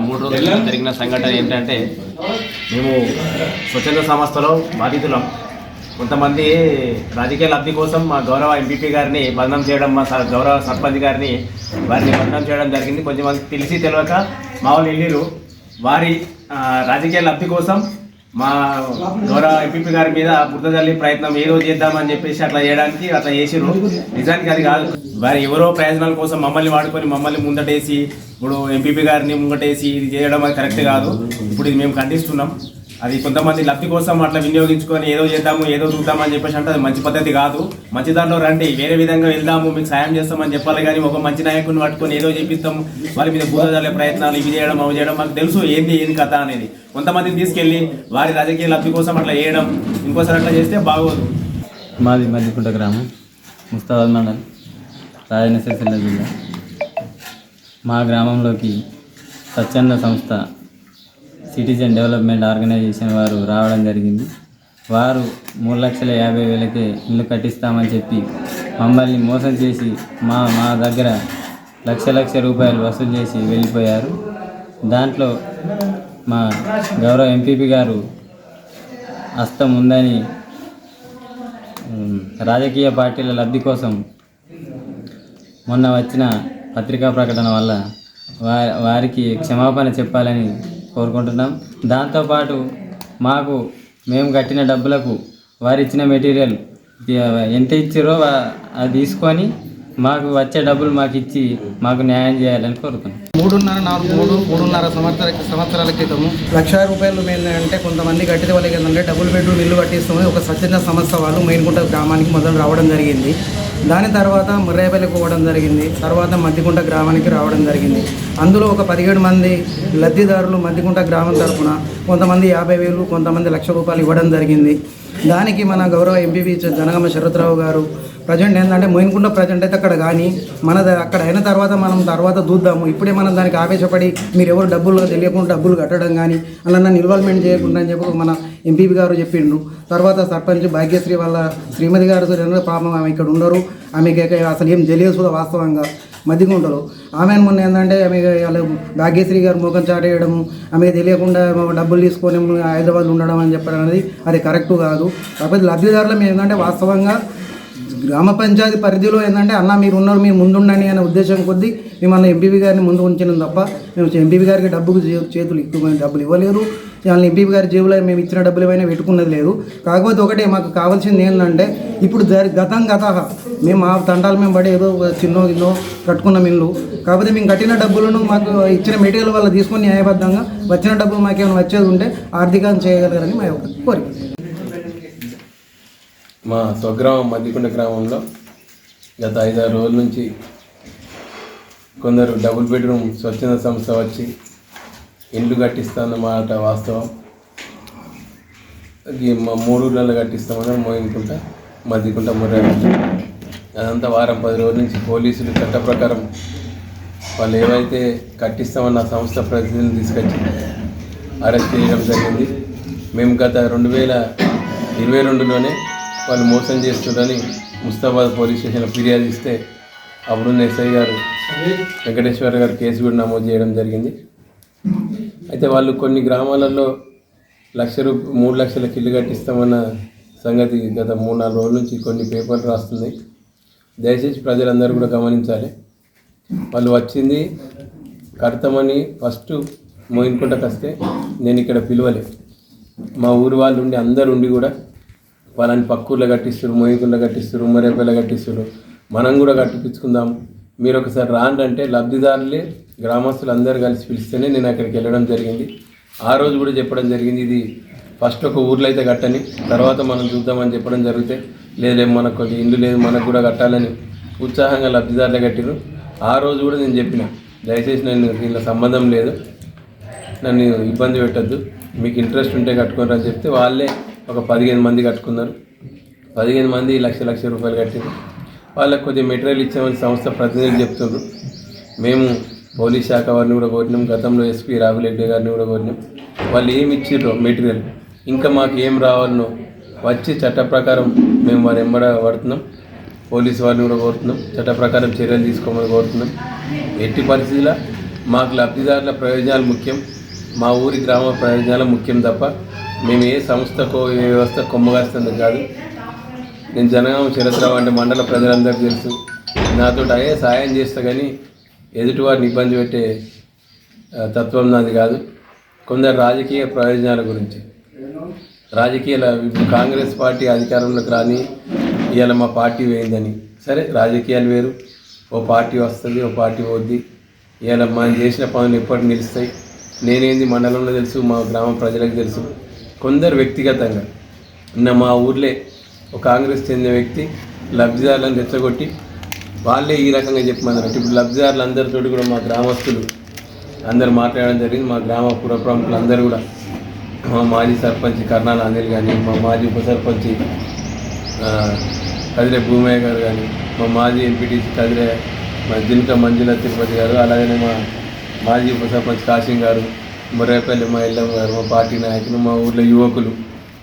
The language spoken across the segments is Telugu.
మూడు రోజుల జరిగిన సంఘటన ఏంటంటే మేము స్వచ్ఛంద సంస్థలో బాధితులం. కొంతమంది రాజకీయ లబ్ధి కోసం మా గౌరవ ఎంపీపీ గారిని బంధం చేయడం మా స- గౌరవ సర్పంచ్ గారిని వారిని బంధం చేయడం జరిగింది. కొంచెం తెలిసి తెలియక మా వాళ్ళు వెళ్ళిరు వారి రాజకీయ లబ్ధి కోసం మా గౌరవ ఎంపీపీ గారి మీద బురద ప్రయత్నం ఏదో చేద్దామని చెప్పేసి అట్లా చేయడానికి అట్లా చేసిరు నిజానికి అది కాదు. వారి ఎవరో ప్రయోజనాల కోసం మమ్మల్ని వాడుకొని మమ్మల్ని ముందటేసి ఇప్పుడు ఎంపీపీ గారిని ముంగటేసి ఇది చేయడం అది కరెక్ట్ కాదు. ఇప్పుడు ఇది మేము ఖండిస్తున్నాం. అది కొంతమంది లబ్ధి కోసం అట్లా వినియోగించుకొని ఏదో చేద్దాము ఏదో చూద్దామని చెప్పేసి అంటే అది మంచి పద్ధతి కాదు. మంచి దాంట్లో రండి వేరే విధంగా వెళ్దాము మీకు సాయం చేస్తామని చెప్పాలి కానీ ఒక మంచి నాయకుడిని పట్టుకొని ఏదో చేపిస్తాము వాళ్ళ మీద బూద ప్రయత్నాలు ఇవి చేయడం అవి చేయడం మాకు తెలుసు ఏంది ఏంది కథ అనేది. కొంతమందిని తీసుకెళ్ళి వారి రాజకీయ లబ్ధి కోసం అట్లా చేయడం ఇంకోసారి అట్లా చేస్తే బాగోదు. మాది మధ్యకుంట గ్రామం ముస్తాబాద్ మండల్ రాజన్న జిల్లా. మా గ్రామంలోకి స్వచ్ఛంద సంస్థ సిటిజన్ డెవలప్మెంట్ ఆర్గనైజేషన్ వారు రావడం జరిగింది. వారు మూడు లక్షల యాభై వేలకే ఇల్లు కట్టిస్తామని చెప్పి మమ్మల్ని మోసం చేసి మా మా దగ్గర లక్ష లక్ష రూపాయలు వసూలు చేసి వెళ్ళిపోయారు. దాంట్లో మా గౌరవ ఎంపీపీ గారు హస్తం ఉందని రాజకీయ పార్టీల లబ్ధి కోసం మొన్న వచ్చిన పత్రికా ప్రకటన వల్ల వారికి క్షమాపణ చెప్పాలని కోరుకుంటున్నాం. దాంతోపాటు మాకు మేము కట్టిన డబ్బులకు వారు ఇచ్చిన మెటీరియల్ ఎంత ఇచ్చారో అది తీసుకొని మాకు వచ్చే డబ్బులు మాకు ఇచ్చి మాకు న్యాయం చేయాలని కోరుతున్నాం. మూడున్నర నాలుగు మూడు మూడున్నర సంవత్సర సంవత్సరాల క్రితము లక్ష రూపాయలు ఏంటంటే కొంతమంది కట్టిన వాళ్ళకి ఏంటంటే డబుల్ బెడ్రూమ్ ఇల్లు కట్టిస్తామని ఒక స్వచ్ఛంద సంస్థ వాళ్ళు మెయిన్కుంట గ్రామానికి మొదలు రావడం జరిగింది. దాని తర్వాత ముర్రేపల్లికి పోవడం జరిగింది. తర్వాత మద్దికుంట గ్రామానికి రావడం జరిగింది. అందులో ఒక పదిహేడు మంది లబ్ధిదారులు మద్దికుంట గ్రామం తరఫున కొంతమంది యాభై వేలు కొంతమంది లక్ష రూపాయలు ఇవ్వడం జరిగింది. దానికి మన గౌరవ ఎంపీపీ జనగామ శరత్రావు గారు ప్రజెంట్ ఏంటంటే మోయినకుంట ప్రజెంట్ అయితే అక్కడ కానీ మన ద- అక్కడ అయిన తర్వాత మనం తర్వాత చూద్దాము. ఇప్పుడే మనం దానికి ఆవేశపడి మీరు ఎవరు డబ్బులు తెలియకుండా డబ్బులు కట్టడం కానీ అలా నన్ను ఇన్వాల్వ్మెంట్ చేయకుండా అని చెప్పి మన ఎంపీపీ గారు చెప్పిండు తర్వాత సర్పంచ్ భాగ్యశ్రీ వాళ్ళ శ్రీమతి గారు పాపం ఆమె ఇక్కడ ఉండరు. ఆమెకి అసలు ఏం తెలియదు కూడా వాస్తవంగా. మధ్యగుంటలో ఆమె మొన్న ఏంటంటే ఆమె వాళ్ళు భాగ్యశ్రీ గారు ముఖం చాటేయడం ఆమె తెలియకుండా డబ్బులు తీసుకొని హైదరాబాద్లో ఉండడం అని చెప్పడం అనేది అది కరెక్ట్ కాదు. కాకపోతే లబ్ధిదారులు మేము ఏంటంటే వాస్తవంగా గ్రామ పంచాయతీ పరిధిలో ఏంటంటే అన్న మీరు ఉన్నారు మీరు ముందుండండి అనే ఉద్దేశం కొద్దీ మిమ్మల్ని ఎంపీపీ గారిని ముందు ఉంచినాం తప్ప మేము ఎంపీపీ గారికి డబ్బుకు చేతులు ఎక్కువ డబ్బులు ఇవ్వలేరు. వాళ్ళని ఎంపీపీ గారి జేబులో మేము ఇచ్చిన డబ్బులు ఏమైనా పెట్టుకున్నది లేదు. కాకపోతే ఒకటే మాకు కావాల్సింది ఏంటంటే ఇప్పుడు గతం గత మేము మా తంటాలు మేము పడి ఏదో చిన్నో ఇన్నో కట్టుకున్నాం ఇల్లు. కాకపోతే మేము కట్టిన డబ్బులను మాకు ఇచ్చిన మెటీరియల్ వల్ల తీసుకొని న్యాయబద్ధంగా వచ్చిన డబ్బులు మాకేమైనా వచ్చేది ఉంటే ఆర్థికంగా చేయగలరని మా యొక్క కోరిక. మా స్వగ్రామం మద్దికొండ గ్రామంలో గత ఐదారు రోజుల నుంచి కొందరు డబుల్ బెడ్రూమ్ స్వచ్ఛంద సంస్థ వచ్చి ఇండ్లు కట్టిస్తాన్నమాట వాస్తవం. మా మూడు ఊళ్ళలో కట్టిస్తామని మోయినకుంట మద్దికుంట ముర్రా. అదంతా వారం పది రోజుల నుంచి పోలీసులు చట్ట ప్రకారం వాళ్ళు ఏవైతే కట్టిస్తామన్న సంస్థ ప్రతినిధిని తీసుకొచ్చి అరెస్ట్ చేయడం జరిగింది. మేము గత రెండు వేల ఇరవై రెండులోనే వాళ్ళు మోసం చేస్తుందని ముస్తాబాద్ పోలీస్ స్టేషన్లో ఫిర్యాదు ఇస్తే అప్పుడున్న ఎస్ఐ గారు వెంకటేశ్వర గారు కేసు కూడా నమోదు చేయడం జరిగింది. అయితే వాళ్ళు కొన్ని గ్రామాలలో లక్ష రూప మూడు లక్షలకి ఇల్లు కట్టిస్తామన్న సంగతి గత మూడు నాలుగు రోజుల నుంచి కొన్ని పేపర్లు రాస్తున్నాయి. దయచేసి ప్రజలందరూ కూడా గమనించాలి. వాళ్ళు వచ్చింది కడతామని ఫస్ట్ మోయిన్కుంటకు వస్తే నేను ఇక్కడ పిలవలే. మా ఊరు వాళ్ళు ఉండి అందరు ఉండి కూడా వాళ్ళని పక్కూర్లో కట్టిస్తారు మోయికుండ కట్టిస్తారు ఉమ్మరేపల్లి కట్టిస్తారు మనం కూడా కట్టిపించుకుందాం. మీరు ఒకసారి రాండి అంటే లబ్ధిదారులే గ్రామస్తులు అందరూ కలిసి పిలిస్తేనే నేను అక్కడికి వెళ్ళడం జరిగింది. ఆ రోజు కూడా చెప్పడం జరిగింది ఇది ఫస్ట్ ఒక ఊర్లో అయితే కట్టని తర్వాత మనం చూద్దామని చెప్పడం జరిగితే లేదు మనకు ఇల్లు లేదు మనకు కూడా కట్టాలని ఉత్సాహంగా లబ్ధిదారులే కట్టిరు ఆ రోజు కూడా నేను చెప్పిన దయచేసి నేను దీనిలో సంబంధం లేదు నన్ను ఇబ్బంది పెట్టద్దు మీకు ఇంట్రెస్ట్ ఉంటే కట్టుకోరని చెప్తే వాళ్ళే ఒక పదిహేను మంది కట్టుకున్నారు. పదిహేను మంది లక్ష లక్ష రూపాయలు కట్టారు వాళ్ళకి కొద్దిగా మెటీరియల్ ఇచ్చామని సంస్థ ప్రతినిధులు చెప్తున్నారు మేము పోలీస్ శాఖ వారిని కూడా కోరినాం గతంలో ఎస్పీ రాఘులెడ్డి గారిని కూడా కోరినాం వాళ్ళు ఏమి ఇచ్చిర్రో మెటీరియల్? ఇంకా మాకు ఏం రావాలనో వచ్చి చట్ట ప్రకారం మేము వారు ఎంబడ పడుతున్నాం. పోలీసు వారిని కూడా కోరుతున్నాం చట్ట ప్రకారం చర్యలు తీసుకోమని కోరుతున్నాం ఎట్టి పరిస్థితుల్లో మాకు లబ్ధిదారుల ప్రయోజనాలు ముఖ్యం. మా ఊరి గ్రామ ప్రయోజనాలు ముఖ్యం తప్ప మేము ఏ సంస్థకో ఏ వ్యవస్థ కొమ్మగాస్తుంది కాదు. నేను జనగామ చరిత్రరావు అంటే మండల ప్రజలందరికీ తెలుసు. నాతో అయ్యే సాయం చేస్తా కానీ ఎదుటివారిని ఇబ్బంది పెట్టే తత్వం నాది కాదు. కొందరు రాజకీయ ప్రయోజనాల గురించి. రాజకీయాల ఇప్పుడు కాంగ్రెస్ పార్టీ అధికారంలోకి రాని ఇవాళ మా పార్టీ వేయిందని. సరే రాజకీయాలు వేరు. ఓ పార్టీ వస్తుంది ఓ పార్టీ పోద్ది. ఇవాళ మనం చేసిన పనులు ఎప్పటి నిలుస్తాయి. నేనేంది మండలంలో తెలుసు మా గ్రామ ప్రజలకు తెలుసు. కొందరు వ్యక్తిగతంగా. నిన్న మా ఊర్లే ఒక కాంగ్రెస్ చెందిన వ్యక్తి లబ్ధిదారులను రెచ్చగొట్టి వాళ్ళే ఈ రకంగా చెప్పమన్నారు. ఇప్పుడు లబ్ధిదారులు అందరితో కూడా మా గ్రామస్తులు అందరు మాట్లాడడం జరిగింది. మా గ్రామ పుర ప్రముఖులు అందరూ కూడా మా మాజీ సర్పంచ్ కర్ణాల అనిల్ కానీ మా మాజీ ఉప సర్పంచ్ కదిరే భూమయ్య గారు కానీ మా మాజీ ఎంపీటీసీ కదిరే మా దినక మంజుల తిరుపతి గారు అలాగనే మా మాజీ ఉప సర్పంచ్ కాశీం గారు ముర్రేపల్లి మా ఇల్లమ్మ గారు మా పార్టీ నాయకులు మా ఊర్లో యువకులు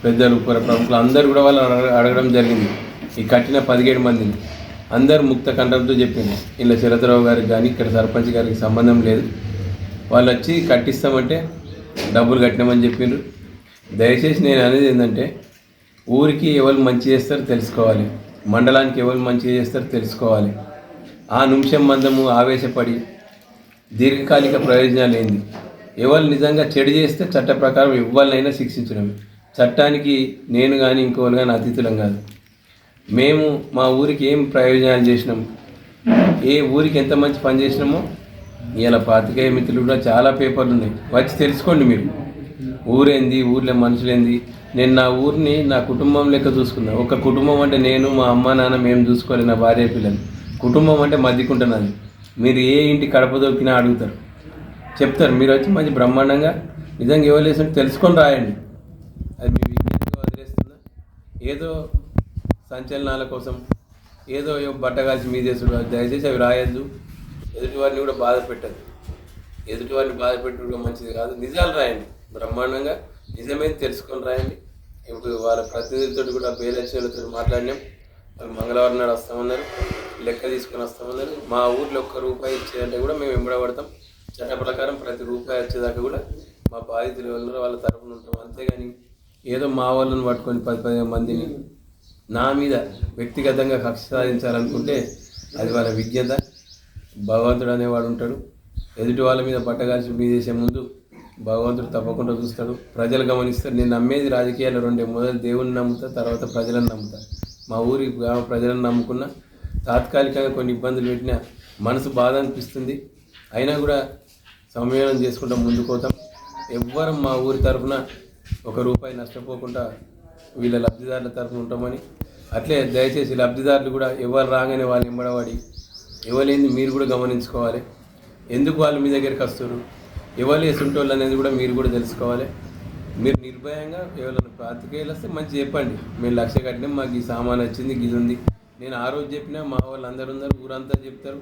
పెద్దలు ప్రముఖులు అందరూ కూడా వాళ్ళు అడగ- అడగడం జరిగింది. ఈ కట్టిన పదిహేడు మందిని అందరు ముక్త కంఠంతో చెప్పింది ఇలా శరతరావు గారికి కానీ ఇక్కడ సర్పంచ్ గారికి సంబంధం లేదు. వాళ్ళు వచ్చి కట్టిస్తామంటే డబ్బులు కట్టినామని చెప్పిండ్రు దయచేసి నేను అనేది ఏంటంటే ఊరికి ఎవరు మంచి చేస్తారో తెలుసుకోవాలి. మండలానికి ఎవరు మంచి చేస్తారో తెలుసుకోవాలి. ఆ నిమిషం మందము ఆవేశపడి దీర్ఘకాలిక ప్రయోజనాలు ఏంది? ఎవరు నిజంగా చెడు చేస్తే చట్ట ప్రకారం ఇవ్వాలనైనా శిక్షించడం చట్టానికి నేను కానీ ఇంకోరు కానీ అతిథులం కాదు. మేము మా ఊరికి ఏం ప్రయోజనాలు చేసినాము ఏ ఊరికి ఎంత మంచి పని చేసినామో? ఇలా పాతికేయ మిత్రులు కూడా చాలా పేపర్లు ఉన్నాయి. వచ్చి తెలుసుకోండి మీరు. ఊరేంది ఊర్లో మనుషులేంది? నేను నా ఊరిని నా కుటుంబం లెక్క చూసుకున్నా. ఒక కుటుంబం అంటే నేను మా అమ్మ నాన్న మేము చూసుకోవాలి నా భార్య పిల్లలు. కుటుంబం అంటే మధ్యకుంటున్నది మీరు ఏ ఇంటి కడప దొరికినా అడుగుతారు. చెప్తారు మీరు వచ్చి మంచి బ్రహ్మాండంగా నిజంగా ఎవరు తెలుసుకొని రాయండి. అది మీ విజ్ఞప్తిగా వదిలేస్తుందా ఏదో సంచలనాల కోసం ఏదో ఏ బట్ట కాల్చి మీదేసుడు దయచేసి అవి రాయొద్దు. ఎదుటివారిని కూడా బాధ పెట్టదు ఎదుటివారిని బాధ పెట్టడం మంచిది కాదు. నిజాలు రాయండి. బ్రహ్మాండంగా నిజమే తెలుసుకొని రాయండి. ఇప్పుడు వాళ్ళ ప్రతినిధులతో కూడా బేలక్ష్యాలతో మాట్లాడినాం. వాళ్ళు మంగళవారం నాడు వస్తామన్నారు. లెక్క తీసుకొని వస్తామన్నారు. మా ఊర్లో ఒక్క రూపాయి ఇచ్చేదంటే కూడా మేము వెంబడబడతాం. చట్ట ప్రకారం ప్రతి రూపాయి వచ్చేదాకా కూడా మా బాధితులు ఎవరు వాళ్ళ తరపున ఉంటాం. అంతేగాని ఏదో మా వాళ్ళని పట్టుకొని పది పదిహేను మందిని నా మీద వ్యక్తిగతంగా కక్ష సాధించాలనుకుంటే అది వాళ్ళ విజ్ఞత. భగవంతుడు అనేవాడు ఉంటాడు. ఎదుటి వాళ్ళ మీద పట్టగాల్సి మీదేసే ముందు భగవంతుడు తప్పకుండా చూస్తాడు. ప్రజలు గమనిస్తారు. నేను నమ్మేది రాజకీయాలు రెండే. మొదలు దేవుని నమ్ముతా తర్వాత ప్రజలను నమ్ముతా. మా ఊరి గ్రామ ప్రజలను నమ్ముకున్నా తాత్కాలికంగా కొన్ని ఇబ్బందులు పెట్టినా మనసు బాధ అనిపిస్తుంది. అయినా కూడా సంయోజనం చేసుకుంటాం ముందుకు పోతాం. ఎవ్వరు మా ఊరి తరఫున ఒక రూపాయి నష్టపోకుండా వీళ్ళ లబ్ధిదారుల తరఫున ఉంటామని. అట్లే దయచేసి లబ్ధిదారులు కూడా ఎవరు రాగానే వాళ్ళు ఎంబడవాడి ఇవ్వలేని మీరు కూడా గమనించుకోవాలి. ఎందుకు వాళ్ళు మీ దగ్గరికి వస్తారు ఎవరు వేసుంటోళ్ళు అనేది కూడా మీరు కూడా తెలుసుకోవాలి. మీరు నిర్భయంగా ఎవరైనా పాతికేళ్ళు వస్తే మంచి చెప్పండి. మేము లక్ష కట్టినాం మాకు ఈ సామాన్ వచ్చింది గిది ఉంది. నేను ఆ రోజు చెప్పినా మా వాళ్ళు అందరు ఉన్నారు ఊరంతా చెప్తారు.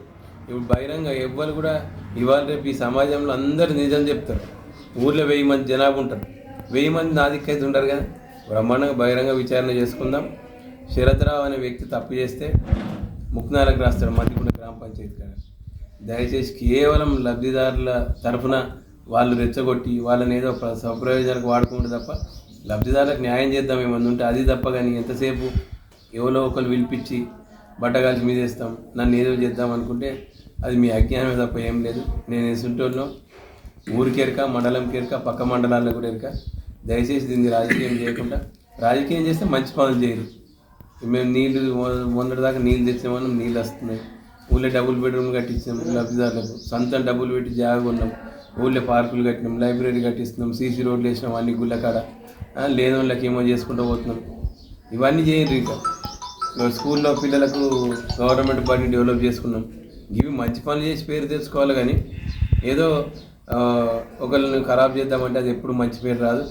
ఇప్పుడు బహిరంగ ఎవ్వరు కూడా ఇవాళ రేపు ఈ సమాజంలో అందరు నిజం చెప్తారు. ఊర్లో వెయ్యి మంది జనాభా ఉంటారు. వెయ్యి మంది నాదిక్కైతే ఉంటారు కదా. బ్రహ్మాండంగా బహిరంగ విచారణ చేసుకుందాం. శరత్రావు అనే వ్యక్తి తప్పు చేస్తే ముక్నాలకు రాస్తాడు మధ్యకుండా గ్రామ పంచాయతీ కాడ. దయచేసి కేవలం లబ్ధిదారుల తరఫున వాళ్ళు రెచ్చగొట్టి వాళ్ళని ఏదో ప్ర- స్వప్రయోజనాలకు వాడుకుంటే తప్ప లబ్ధిదారులకు న్యాయం చేద్దాం ఏమన్నా ఉంటే అది తప్ప కానీ ఎంతసేపు ఎవరో ఒకరు పిలిపించి బట్టగాల్చి మీదేస్తాం. నన్ను ఏదో చేద్దాం అనుకుంటే అది మీ అజ్ఞానమే తప్ప ఏం లేదు. నేను వేసుంటోళ్ళం ఊరికెరక మండలం కెరక పక్క మండలాల్లో కూడా ఎరక. దయచేసి దీన్ని రాజకీయం చేయకుండా రాజకీయం చేస్తే మంచి పనులు చేయరు. మేము నీళ్ళు మొ- మొన్నటి దాకా నీళ్ళు తెచ్చామని నీళ్ళు వస్తున్నాయి. ఊళ్ళో డబుల్ బెడ్రూమ్ కట్టించాం లబ్ధిదారులకు. సొంతం డబ్బులు పెట్టి జాగా ఉన్నాం ఊళ్ళో పార్కులు కట్టినాం లైబ్రరీ కట్టిస్తున్నాం సీసీ రోడ్లు వేసినాం అన్ని గుళ్ళ కాడ. లేదోళ్ళకి లేని వాళ్ళకి ఏమో చేసుకుంటూ పోతున్నాం. ఇవన్నీ చేయరు ఇంకా. స్కూల్లో పిల్లలకు గవర్నమెంట్ బడిని డెవలప్ చేసుకున్నాం. ఇవి మంచి పనులు చేసి పేరు తెచ్చుకోవాలి కానీ ఏదో ఒకరిని ఒకళ్ళని ఖరాబ్ చేద్దామంటే అది ఎప్పుడు మంచి పేరు రాదు.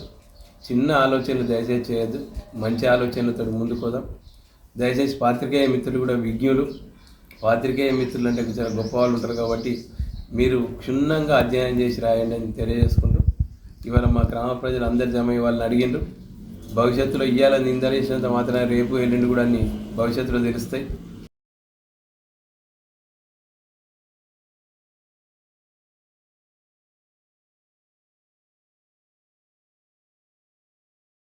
చిన్న ఆలోచనలు దయచేసి చేయొద్దు. మంచి ఆలోచనలతో ముందుకు పోదాం. దయచేసి పాత్రికేయ మిత్రులు కూడా విజ్ఞులు. పాత్రికేయ మిత్రులు అంటే చాలా గొప్ప వాళ్ళు ఉంటారు కాబట్టి మీరు క్షుణ్ణంగా అధ్యయనం చేసి రాయండి అని తెలియజేసుకుంటూ ఇవాళ మా గ్రామ ప్రజలు అందరు జమ వాళ్ళని అడిగిండ్రు. భవిష్యత్తులో ఇవ్వాలని నిందలేసినంత మాత్రం రేపు ఎల్లుండి కూడా అన్ని భవిష్యత్తులో తెలుస్తాయి.